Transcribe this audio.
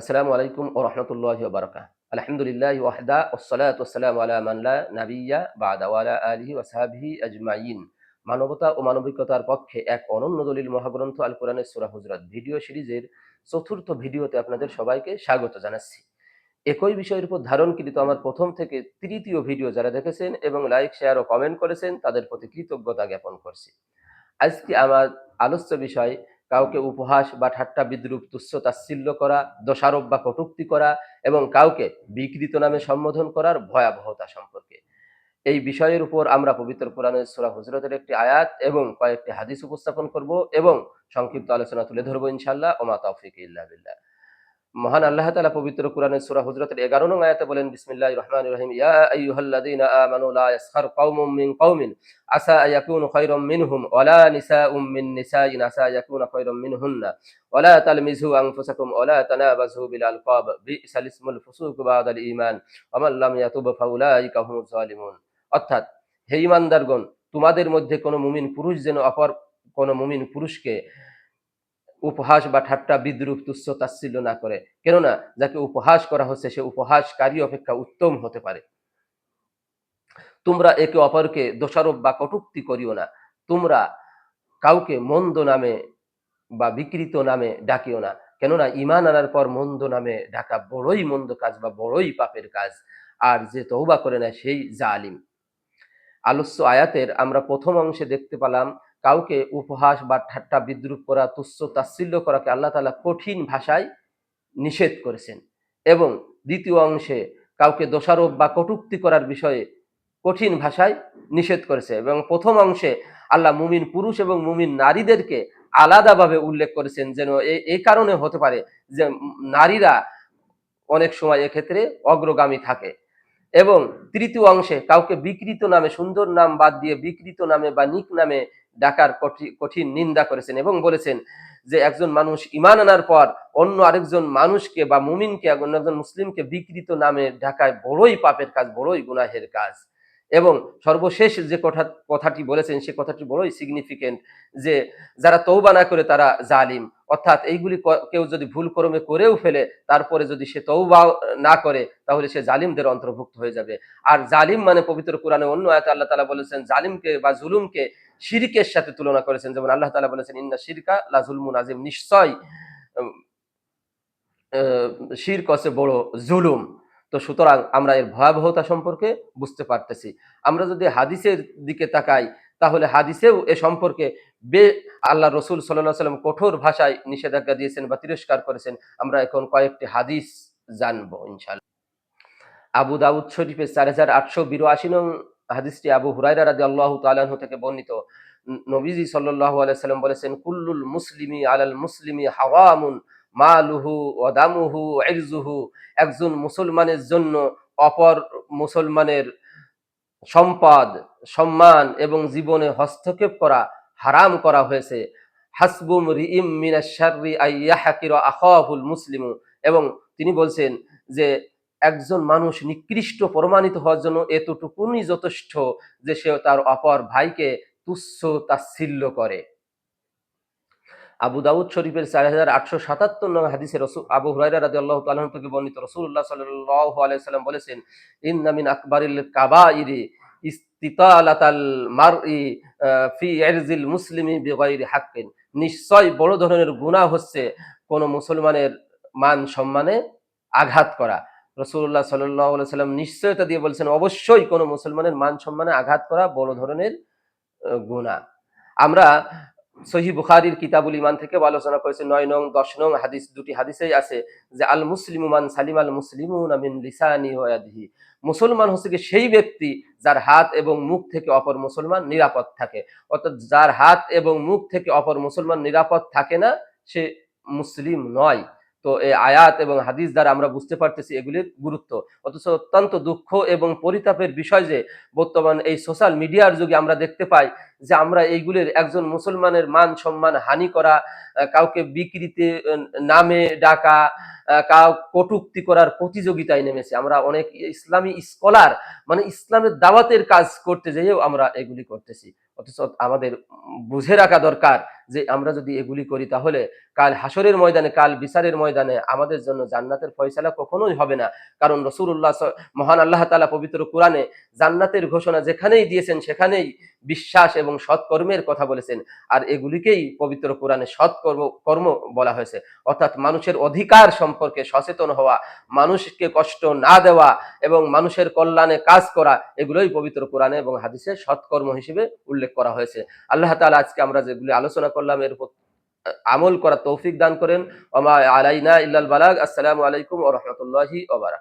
আসসালামু আলাইকুম ও রহমতুল্লাহ বারকা আলহামদুলিল্লাহ ওয়াহদা ওসালাত ওসালাম আলা মাল্লা নাবিয়া বাদা ওয়ালা আলিহি ওয়াসাহাবিহি আজমাইন। মানবতা ও মানবিকতার পক্ষে এক অনন্য দলিল মহাগ্রন্থ আল কোরআনের সুরা হুজরাত ভিডিও সিরিজের চতুর্থ ভিডিওতে আপনাদের সবাইকে স্বাগত জানাচ্ছি। একই বিষয়ের উপর ধারণকৃত আমার প্রথম থেকে তৃতীয় ভিডিও যারা দেখেছেন এবং লাইক, শেয়ার ও কমেন্ট করেছেন, তাদের প্রতি কৃতজ্ঞতা জ্ঞাপন করছি। আজকে আমার আলোচ্য বিষয় কাউকে উপহাস বা ঠাট্টা বিদ্রুপ তুচ্ছ তাচ্ছিল্য করা, দোষারোপ বা কটুক্তি করা এবং কাউকে বিকৃত নামে সম্বোধন করার ভয়াবহতা সম্পর্কে। এই বিষয়ের উপর আমরা পবিত্র পুরাণের সুরা হজরতের একটি আয়াত এবং কয়েকটি হাদিস উপস্থাপন করব এবং সংক্ষিপ্ত আলোচনা তুলে ধরবো ইনশাল্লাহ ওমা তৌফিক ইল্লা বিল্লাহ। মহান আল্লাহ তাআলা পবিত্র কোরআনের সূরা হুজরাতের 11 নং আয়াতে বলেন, বিসমিল্লাহির রহমানির রহিম, ইয়া আইয়ুহাল্লাযীনা আমানু লা মিন আসা খায়রাম মিনহুম নিসাউম মিন নিসাইন, আসা খায়রাম মিনহুন্না তালমিজু আনফুসাকুম তানাবাজু বিল আলকাব, বিসাল ইসমুল ফুসুক বাদাল ঈমান মান লাম ইয়াতুব ফাউলাইকা হুমুজ জালিমুন অর্থাৎ, হে ঈমানদারগণ, তোমাদের মধ্যে কোনো মুমিন পুরুষ যেন অপর কোনো মুমিন পুরুষকে উপহাস বা ঠাট্টা বিদ্রুপ তুচ্ছ তাচ্ছিল্য না করে। কেননা, যাকে উপহাস করা হচ্ছে, সে উপহাসকারী অপেক্ষা উত্তম হতে পারে। তোমরা একে অপরকে দোষারোপ বা কটুক্তি করিও না। তোমরা কাউকে মন্দ নামে বা বিকৃত নামে ডাকিও না। কেননা ইমান আনার পর মন্দ নামে ডাকা বড়ই মন্দ কাজ বা বড়ই পাপের কাজ। আর যে তৌবা করে না সেই জালিম। আলোচ্য আয়াতের আমরা প্রথম অংশে দেখতে পেলাম কাউকে উপহাস বা ঠাট্টা বিদ্রুপ করা, তুচ্ছ তাচ্ছিল্য করাকে আল্লাহ তালা কঠিন ভাষায় নিষেধ করেছেন। এবং দ্বিতীয় অংশে কাউকে দোষারোপ বা কটুক্তি করার বিষয়ে কঠিন ভাষায় নিষেধ করেছে। এবং প্রথম অংশে আল্লাহ মুমিন পুরুষ এবং মুমিন নারীদেরকে আলাদাভাবে উল্লেখ করেছেন যেন এই কারণে হতে পারে যে নারীরা অনেক সময় এক্ষেত্রে অগ্রগামী থাকে। এবং তৃতীয় অংশে কাউকে বিকৃত নামে, সুন্দর নাম বাদ দিয়ে বিকৃত নামে বা নিক নামে ডাকার কঠিন নিন্দা করেছেন এবং বলেছেন যে একজন মানুষ ইমান আনার পর অন্য আরেকজন মানুষকে বা মুমিনকে, অন্য একজন মুসলিমকে বিকৃত নামে ঢাকায় বড়ই পাপের কাজ, বড়ই গুনাহের কাজ। এবং সর্বশেষ যে কথা, কথাটি বলেছেন, সে কথাটি বড়ই সিগনিফিকেন্ট যে যারা তৌবা না করে তারা জালিম। অর্থাৎ এইগুলি কেউ যদি ভুল করমে করেও ফেলে, তারপরে যদি সে তৌবা না করে, তাহলে সে জালিমদের অন্তর্ভুক্ত হয়ে যাবে। আর জালিম মানে পবিত্র কোরআনে অন্য আয়তে আল্লাহ তালা বলেছেন, জালিমকে বা জুলুমকে শিরিকের সাথে তুলনা করেছেন। যেমন আল্লাহ তালা বলেছেন, ইন্না শিরকা লাজুলমুন আজিম নিশ্চয় শির কসে বড় জুলুম। তো সুতরাং আমরা এর ভয়াবহতা সম্পর্কে বুঝতে পারতেছি। আমরা যদি হাদিসের দিকে তাকাই তাহলে হাদিসেও এ সম্পর্কে বে আল্লাহ রসুল সাল্লাহ সাল্লাম কঠোর ভাষায় নিষেধাজ্ঞা দিয়েছেন বা তিরস্কার করেছেন, আমরা এখন কয়েকটি হাদিস জানব ইনশাল্লাহ আবু দাউদ শরীফের চার হাজার আটশো বিরাশি নং হাদিসটি আবু হুরাইরা রাজি আল্লাহ তালাহ থেকে বর্ণিত। নবীজি সাল্লাহ আলাইসাল্লাম বলেছেন, কুল্লুল মুসলিমি আলাল মুসলিমি হাওয়ামুন, মালুহু ওদামুহু এরজুহু একজন মুসলমানের জন্য অপর মুসলমানের সম্পদ, সম্মান এবং জীবনে হস্তক্ষেপ করা হারাম করা হয়েছে। হাসবুম রিম মিনাশারি আইয়াহাকির আহুল মুসলিম। এবং তিনি বলছেন যে, একজন মানুষ নিকৃষ্ট প্রমাণিত হওয়ার জন্য এতটুকুনি যথেষ্ট যে, সে তার অপর ভাইকে তুচ্ছ তাচ্ছিল্য করে। আবু দাউদ শরীফের চার হাজার আটশো সাতাত্তর নং হাদিসে রসুল আবু হুরাইরা রাজি আল্লাহ তালন থেকে বর্ণিত রসুল্লাহ সাল্লাহ আলাইসাল্লাম বলেছেন ইন্নামিন আকবরিল কাবাইরি ইস্তিতালাতাল মারই ফি এরজিল মুসলিমি বিগাইরি হাক্কিন। নিশ্চয় বড় ধরনের গুনাহ হচ্ছে কোন মুসলমানের মান সম্মানে আঘাত করা। রসুল্লাহ সাল্লাহ সাল্লাম নিশ্চয়তা দিয়ে বলছেন, অবশ্যই কোনো মুসলমানের মান সম্মানে আঘাত করা বড় ধরনের গুণা আমরা সহি বুখারির কিতাবুল ইমান থেকে আলোচনা করেছে, নয় নং, দশ নং হাদিস, দুটি হাদিসেই আছে যে, আল মুসলিমান সালিম আল মুসলিম আমিন লিসানি ওয়াদিহি মুসলমান হচ্ছে সেই ব্যক্তি যার হাত এবং মুখ থেকে অপর মুসলমান নিরাপদ থাকে। অর্থাৎ যার হাত এবং মুখ থেকে অপর মুসলমান নিরাপদ থাকে না, সে মুসলিম নয়। তো এই আয়াত এবং হাদিস দ্বারা আমরা বুঝতে পারতেছি এগুলির গুরুত্ব। অথচ অত্যন্ত দুঃখ এবং পরিতাপের বিষয় যে, বর্তমান এই সোশ্যাল মিডিয়ার যুগে আমরা দেখতে পাই যে আমরা এইগুলির একজন মুসলমানের মান সম্মান হানি করা কাউকে বিকৃতি নামে ডাকা কাউ কটুক্তি করার প্রতিযোগিতায় নেমেছে। আমরা অনেক ইসলামী স্কলার মানে ইসলামের দাওয়াতের কাজ করতে যেয়েও আমরা এগুলি করতেছি। অথচ আমাদের বুঝে রাখা দরকার যে আমরা যদি এগুলি করি তাহলে কাল হাসরের ময়দানে, কাল বিচারের ময়দানে আমাদের জন্য জান্নাতের ফয়সালা কখনোই হবে না। কারণ রসুল্লাহ মহান আল্লাহ তালা পবিত্র কোরআনে জান্নাতের ঘোষণা যেখানেই দিয়েছেন সেখানেই বিশ্বাস এবং সৎকর্মের কথা বলেছেন। আর এগুলিকেই পবিত্র কোরআনে সৎকর্ম, কর্ম বলা হয়েছে। অর্থাৎ মানুষের অধিকার সম্পর্কে সচেতন হওয়া, মানুষকে কষ্ট না দেওয়া এবং মানুষের কল্যাণে কাজ করা, এগুলোই পবিত্র কোরআনে এবং হাদিসে সৎকর্ম হিসেবে উল্লেখ করা হয়েছে। আল্লাহ তালা আজকে আমরা যেগুলি আলোচনা করলাম, এর আমল করা তৌফিক দান করেন। আলাইনা ইল্লাল বালাগ। আসসালামু আলাইকুম ওয়া রাহমাতুল্লাহি বারাকাতুহু।